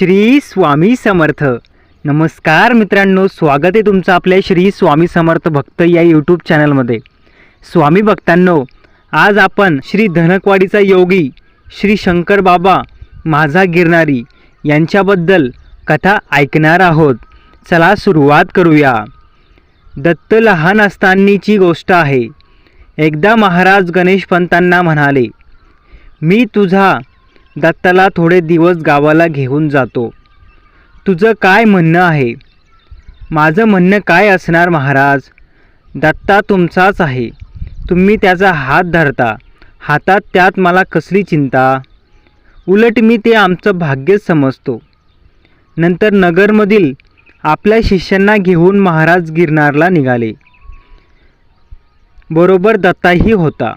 श्री स्वामी समर्थ. नमस्कार मित्रांनो स्वागत आहे तुमचं आपल्या श्री स्वामी समर्थ भक्त या यूट्यूब चॅनलमध्ये स्वामी भक्तांनो आज आपण श्री धनकवाडीचा योगी श्री शंकर बाबा माझा गिरणारी यांच्याबद्दल कथा ऐकणार आहोत. चला सुरुवात करूया. दत्त लहान असतानीची गोष्ट आहे. एकदा महाराज गणेश पंतांना म्हणाले मी तुझा दत्ताला थोडे दिवस गावाला घेऊन जातो. तुझं काय म्हणणं आहे? माझं म्हणणं काय असणार महाराज? दत्ता तुमचाच आहे. तुम्ही त्याचा हात धरता. हातात त्यात मला कसली चिंता? उलट मी ते आमचं भाग्यच समजतो. नंतर नगरमधील आपल्या शिष्यांना घेऊन महाराज गिरनारला निघाले. बरोबर दत्ताही होता.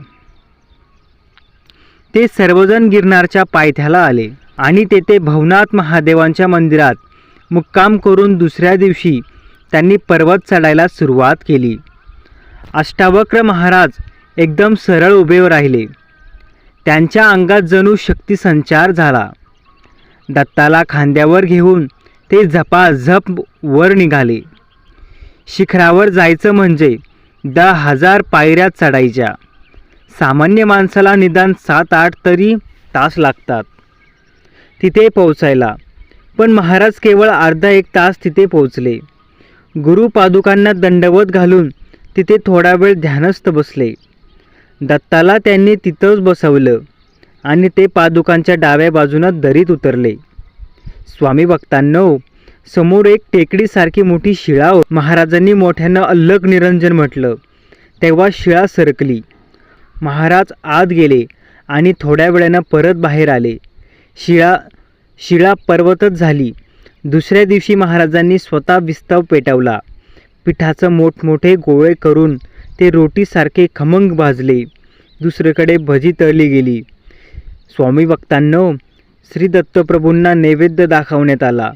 ते सर्वजण गिरनारच्या पायथ्याला आले आणि तेथे भवनाथ महादेवांच्या मंदिरात मुक्काम करून दुसऱ्या दिवशी त्यांनी पर्वत चढायला सुरुवात केली. अष्टावक्र महाराज एकदम सरळ उभे राहिले. त्यांच्या अंगात जणू शक्तिसंचार झाला. दत्ताला खांद्यावर घेऊन ते झपाझप वर निघाले. शिखरावर जायचं म्हणजे दहा हजार पायऱ्या चढायच्या. सामान्य माणसाला निदान सात आठ तरी तास लागतात तिथे पोहोचायला. पण महाराज केवळ अर्धा एक तास तिथे पोहोचले. गुरु पादुकांना दंडवत घालून तिथे थोडा वेळ ध्यानस्थ बसले. दत्ताला त्यांनी तिथंच बसवलं आणि ते पादुकांच्या डाव्या बाजूनं दरीत उतरले. स्वामी भक्तांनो समोर एक टेकडीसारखी मोठी शिळा महाराजांनी मोठ्यानं अल्लक निरंजन म्हटलं. तेव्हा शिळा सरकली. महाराज आत गेले आणि थोड्या वेळानं परत बाहेर आले. शिळा शिळा पर्वतच झाली. दुसऱ्या दिवशी महाराजांनी स्वतः विस्तव पेटवला. पिठाचं मोठमोठे गोळे करून ते रोटीसारखे खमंग भाजले. दुसरीकडे भजी तळली गेली. स्वामी भक्तांनो श्री दत्तप्रभूंना नैवेद्य दाखवण्यात आला.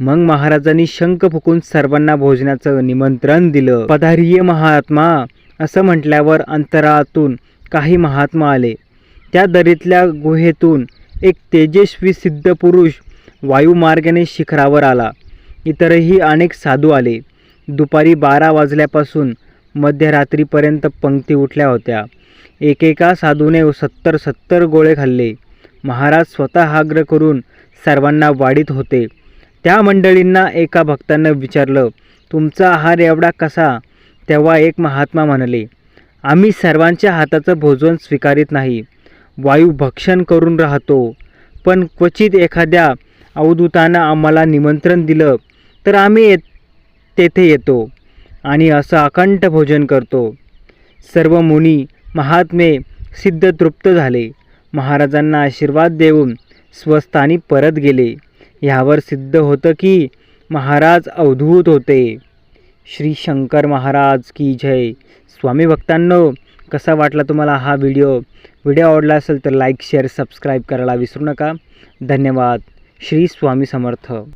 मग महाराजांनी शंख फुकून सर्वांना भोजनाचं निमंत्रण दिलं. पधारिये महात्मा असं म्हटल्यावर अंतराळातून काही महात्मा आले. त्या दरीतल्या गुहेतून एक तेजस्वी सिद्ध पुरुष वायुमार्गाने शिखरावर आला. इतरही अनेक साधू आले. दुपारी बारा वाजल्यापासून मध्यरात्रीपर्यंत पंक्ती उठल्या होत्या. एकेका साधूने सत्तर सत्तर गोळे खाल्ले. महाराज स्वतः आग्रह करून सर्वांना वाढीत होते. त्या मंडळींना एका भक्तानं विचारलं तुमचा आहार एवढा कसा? तेव्हा एक महात्मा म्हणाले आम्ही सर्वांच्या हाताचं भोजन स्वीकारित नाही. वायू भक्षण करून राहतो. पण क्वचित एखाद्या अवधूतानं आम्हाला निमंत्रण दिलं तर आम्ही ये तेथे येतो आणि असं अखंड भोजन करतो. सर्व मुनी महात्मे सिद्ध तृप्त झाले. महाराजांना आशीर्वाद देऊन स्वस्थानी परत गेले. ह्यावर सिद्ध होतं की महाराज अवधूत होते. श्री शंकर महाराज की जय. स्वामी भक्तांनो कसा वाटला तुम्हाला हा व्हिडिओ व्हिडिओ आवडला असेल तर लाईक शेअर सबस्क्राईब करायला विसरू नका. धन्यवाद. श्री स्वामी समर्थ.